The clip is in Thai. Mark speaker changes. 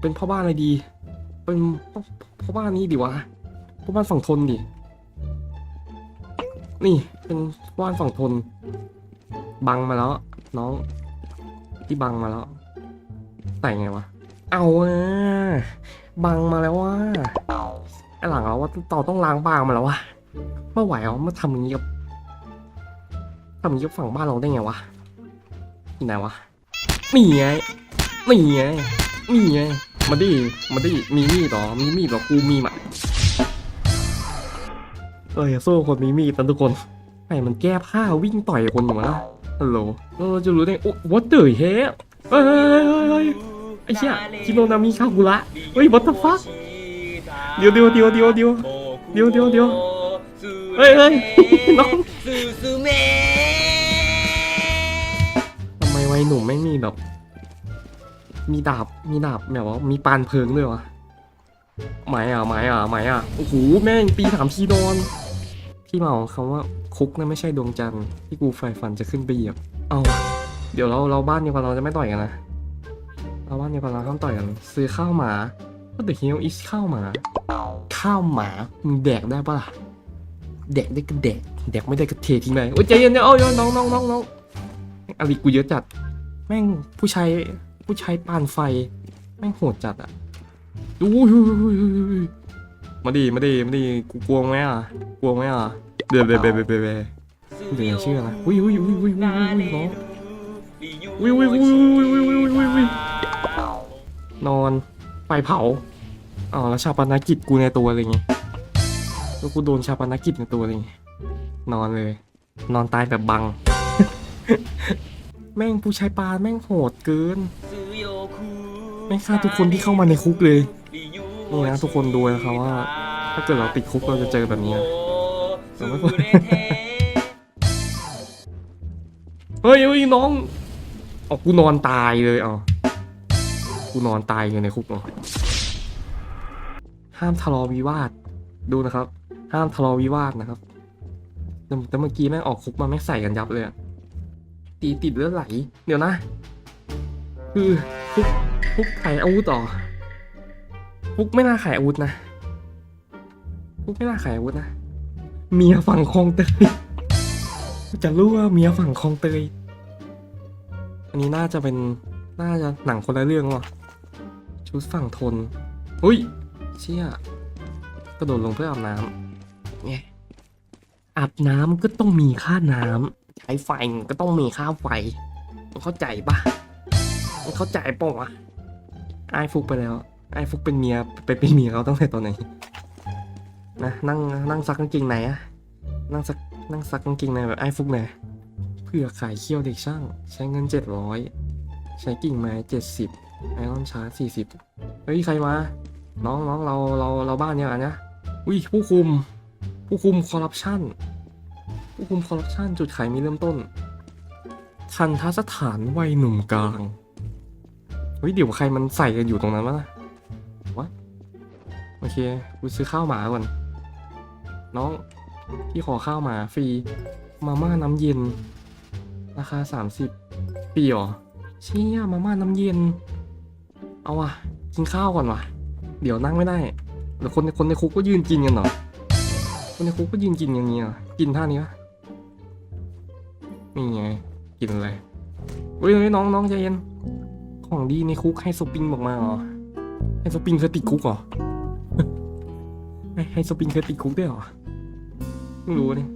Speaker 1: เป็นพ่อบ้านอะไรดี เป็นพ่อบ้านนี้ดีวะพ่อบ้านฝั่งทนดิ นี่เป็นพ่อบ้านฝั่งทน บังมาแล้ว น้อง ที่บังมาแล้วใส่ไงวะ เอาอะบังมาแล้วว่าไอหลังเราว่าต่อต้องล้างบางมาแล้ววะไม่ไหวอะมาทำอย่างนี้กับทำอย่างนี้กับฝั่งบ้านเราได้ไงวะที่ไหนวะนี่ไงนี่ไง นี่ไงมาดิมาดิมีมีดเหรอ มีมีดเหรอกูมีมาเอ้ยสู้คนมีมีดนะทุกคนไอ้มันแก้ผ้าวิ่งต่อยคนอยู่นะฮัลโหลเราจะรู้ได้โอ้ what the hell เฮ้ยเฮ้ยเฮ้ยเฮ้ยไอ้เหี้ยคิโนนามิคากุระเฮ้ย what the fuck เดี๋ยวเดี๋ยวเดี๋ยวเดี๋ยวเดี๋ยวเดี๋ยวเดี๋ยวเดี๋ยวเฮ้ยเฮ้ยน้อง
Speaker 2: ซูซูเมะ
Speaker 1: ทำไมวัยหนุ่มไม่มีแบบ มีดาบ มีดาบแบบว่ามีปานเพลิงด้วยวะหมายอะหมายอะหมายอะ โอ้โห แม่งตีสามทีนอน ที่มาของคำว่าคุกนะไม่ใช่ดวงจันทร์ที่กูใฝ่ฝันจะขึ้นไปเหยียบ เอาเดี๋ยวเราเราบ้านเดียวกันเราจะไม่ต่อยกันนะ เราบ้านเดียวกันเราห้ามต่อยกัน ซื้อข้าวหมา What the hell is ข้าวหมา ข้าวหมา มึงแดกได้ปะล่ะ แดกได้ก็แดก แดกไม่ได้ก็เททิ้งไปโอ้ยใจเย็นเนะโอ้ยน้องน้องน้องน้องอลิกูเยอะจัด แม่งผู้ชาย ผู้ชายปานไฟแม่งโหดจัดอะอุ้ยอุ้ยอุ้ยอุ้ยอุ้ยมาดิมาดิมาดิกูกลัวไหมอะกลัวไหมอะเดี๋ยวเดี๋ยวเดี๋ยวเดี๋ยวเดี๋ยวเดี๋ยวชื่ออะไรอุ้ยอุ้ยอุ้ยอุ้ยอุ้ยอุ้ยน้องอุ้ยอุ้ยอุ้ยอุ้ยอุ้ยอุ้ยอุ้ยอุ้ยนอนไฟเผาอ๋อแล้วชาปนกิจกูในตัวอะไรเลยไงแล้วกูโดนชาปนกิจในตัวอะไรเลยไงนอนเลย นอนตายแบบบัง แม่งผู้ชายปลาแม่งโหดเกิน แม่ฆ่าทุกคนที่เข้ามาในคุกเลย นี่นะทุกคนดูนะครับว่า ถ้าเกิดเราติดคุกเราจะเจอแบบนี้นะเราไม่ควรเฮ้ยเฮ้ยน้องออกูนอนตายเลยอ๋อกูนอนตายอยู่ในคุกเหรอห้ามทะเลาะวิวาทดูนะครับ ห้ามทะเลาะวิวาทนะครับ แต่เมื่อกี้แม่งออกคุกมาแม่งใส่กันยับเลยตีติดเลือดไหล เดี๋ยวนะ คือคุกคุกขายอาวุธต่อคุกไม่น่าขายอาวุธนะคุกไม่น่าขายอาวุธนะเมียฝั่งคลองเตยจะรู้ว่าเมียฝั่งคลองเตยอันนี้น่าจะเป็นน่าจะหนังคนละเรื่องว่ะชุดฝั่งทนอุ้ยเชี่ยกระโดดลงเพื่ออาบน้ำไงอาบน้ำก็ต้องมีค่าน้ำใช้ไฟก็ต้องมีค่าไฟเข้าใจปะ เข้าใจปะวะไอ้ฟุกไปแล้ว ไอ้ฟุกเป็นเมียไปเป็นเมียเขาตั้งแต่ตอนไหนนะนั่งนั่งซักกางเกงในอะนั่งซักนั่งซักกางเกงในแบบไอ้ฟุกเนี่ยเพื่อขายเขี้ยวเด็กช่าง ใช้เงินเจ็ดร้อยใช้กิ่งไม้เจ็ดสิบไอรอนชาร์จสี่สิบเฮ้ยใครมาน้องน้องเราเราเราบ้านเนี่ยอันเนี้ยอุ้ยผู้คุม ผู้คุมคอร์รัปชันผู้คุมคอร์รัปชันจุดขายมีเริ่มต้นทันทสถานวัยหนุ่มกลาง เฮ้ยเดี๋ยวใครมันใส่กันอยู่ตรงนั้นวะวะโอเคกูซื้อข้าวหมาก่อน น้องพี่ขอข้าวหมาฟรี มาม่าน้ำเย็น ราคาสามสิบปีหรอเชี่ยมาม่าน้ำเย็น เอาวะกินข้าวก่อนวะเดี๋ยวนั่งไม่ได้เดี๋ยวคนในคนในคุกก็ยืนกินกันหรอคนในคุกก็ยืนกินอย่างเงี้ยกินท่านี้วะนี่ไงกินอะไรเฮ้ยเฮ้ยน้องน้องใจเย็น ของดีในคุกให้สปริงบอกมาเหรอ ให้สปริงเคยติดคุกเหรอ ให้สปริงเคยติดคุกด้วยเหรอไม่รู้นี่